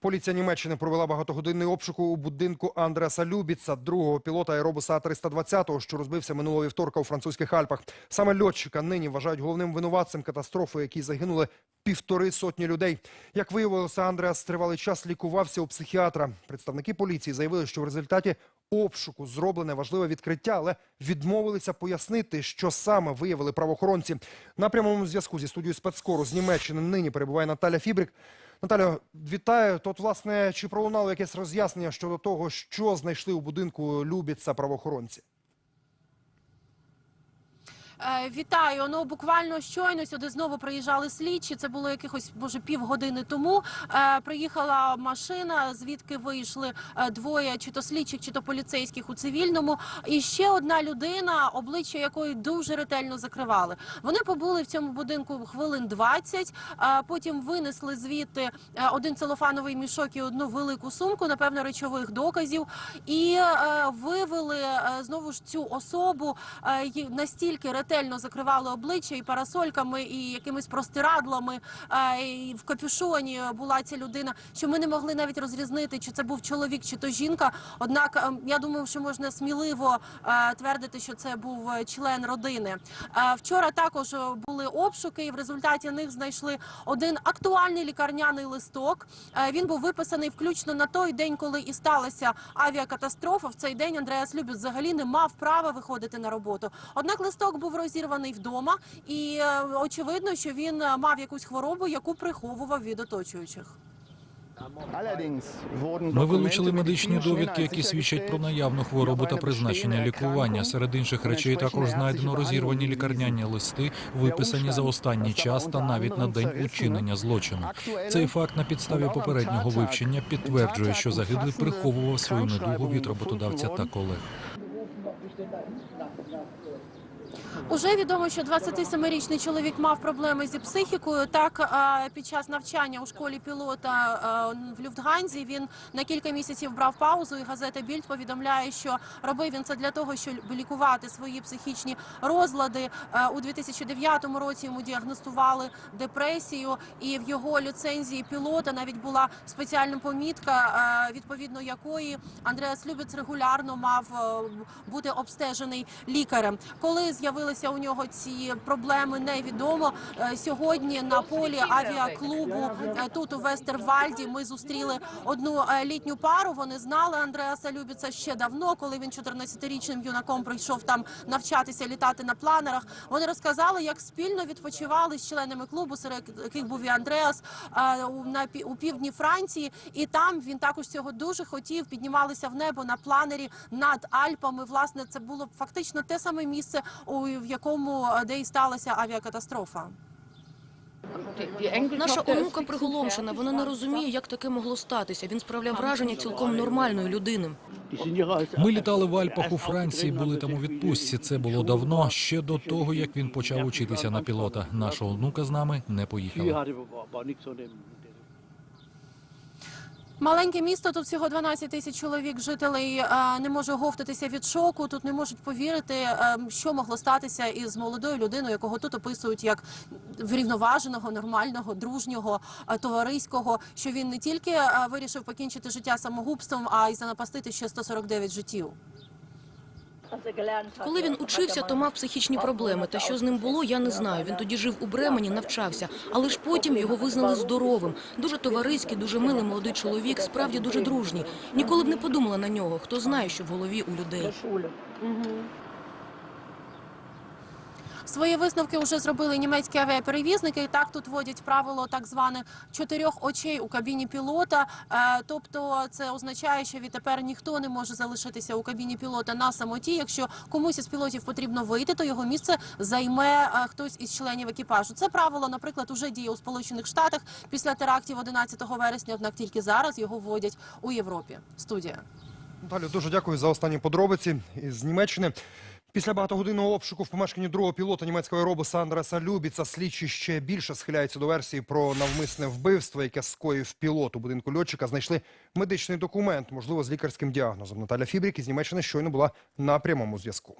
Поліція Німеччини провела багатогодинний обшук у будинку Андреаса Любіца, другого пілота аеробуса А-320, що розбився минулого вівторка у французьких Альпах. Саме льотчика нині вважають головним винуватцем катастрофи, якій загинули півтори сотні людей. Як виявилося, Андреас тривалий час лікувався у психіатра. Представники поліції заявили, що в результаті обшуку зроблене важливе відкриття, але відмовилися пояснити, що саме виявили правоохоронці. На прямому зв'язку зі студією спецкору з Німеччини нині перебуває Наталя Фібрик. Наталя, вітаю. Тут, власне, чи пролунало якесь роз'яснення щодо того, що знайшли у будинку Любіца правоохоронці? Е, Вітаю. Ну буквально щойно сюди знову приїжджали слідчі. Це було якихось може півгодини тому. Е, приїхала машина, звідки вийшли е, двоє, чи то слідчих, чи то поліцейських у цивільному. І ще одна людина, обличчя якої дуже ретельно закривали. Вони побули в цьому будинку хвилин 20, а потім винесли звідти один целофановий мішок і одну велику сумку, напевно, речових доказів, і вивели знову ж цю особу настільки ретельно закривали обличчя і парасольками, і якимись простирадлами, е, і в капюшоні була ця людина, що ми не могли навіть розрізнити, чи це був чоловік, чи то жінка. Однак е, я думаю, що можна сміливо е, твердити, що це був член родини. Е, Вчора також були обшуки, і в результаті них знайшли один актуальний лікарняний листок. Він був виписаний включно на той день, коли і сталася авіакатастрофа. В цей день Андреас Любіт взагалі не мав права виходити на роботу. Однак листок був розірваний вдома, і е, очевидно, що він е, мав якусь хворобу, яку приховував від оточуючих. Ми вилучили медичні довідки, які свідчать про наявну хворобу та призначення лікування. Серед інших речей також знайдено розірвані лікарняні листи, виписані за останній час та навіть на день учинення злочину. Цей факт на підставі попереднього вивчення підтверджує, що загиблий приховував свою недугу від роботодавця та колег. Уже відомо, що 27-річний чоловік мав проблеми зі психікою. Так під час навчання у школі пілота в Люфтганзі він на кілька місяців брав паузу. І газета Більд повідомляє, що робив він це для того, щоб лікувати свої психічні розлади. У 2009 році йому діагностували депресію, і в його ліцензії пілота навіть була спеціальна помітка, відповідно якої Андреас Любіц регулярно мав бути обстежений лікарем. Коли з'явилися у нього ці проблеми, невідомо. Е, Сьогодні на полі авіаклубу е, тут у Вестервальді ми зустріли одну е, літню пару. Вони знали Андреаса Любіца ще давно, коли він 14-річним юнаком прийшов там навчатися літати на планерах. Вони розказали, як спільно відпочивали з членами клубу, серед яких був і Андреас у півдні Франції. І там він також цього дуже хотів. Піднімалися в небо на планері над Альпами. Власне, це було фактично те саме місце, у в якому е, де і сталася авіакатастрофа. Наша онука приголомшена. Вона не розуміє, як таке могло статися. Він справляв враження цілком нормальної людини. Ми літали в Альпах у Франції, були там у відпустці. Це було давно, ще до того, як він почав учитися на пілота. Наша онука з нами не поїхала. Маленьке місто, тут всього 12 тисяч чоловік жителей не може говтатися від шоку. Тут не можуть повірити, що могло статися із молодою людиною, якого тут описують як врівноваженого, нормального, дружнього, товариського. Що він не тільки вирішив покінчити життя самогубством, а й занапастити ще 149 життів. Коли він учився, то мав психічні проблеми. Та що з ним було, я не знаю. Він тоді жив у Бремені, навчався, але ж потім його визнали здоровим. Дуже товариський, дуже милий молодий чоловік, справді дуже дружній. Ніколи б не подумала на нього. Хто знає, що в голові у людей. Свої висновки вже зробили німецькі авіаперевізники. І так тут вводять правило так званих чотирьох очей у кабіні пілота. Е, Тобто, це означає, що відтепер ніхто не може залишитися у кабіні пілота на самоті. Якщо комусь із пілотів потрібно вийти, то його місце займе е, хтось із членів екіпажу. Це правило, наприклад, уже діє у Сполучених Штатах після терактів 11 вересня. Однак тільки зараз його вводять у Європі. Студія. Наталю, дуже дякую за останні подробиці з Німеччини. Після багатогодинного обшуку в помешканні другого пілота німецького аеробуса Андреса Любіца слідчі ще більше схиляються до версії про навмисне вбивство, яке скоїв пілот у будинку льотчика. Знайшли медичний документ, можливо, з лікарським діагнозом. Наталя Фібрік із Німеччини щойно була на прямому зв'язку.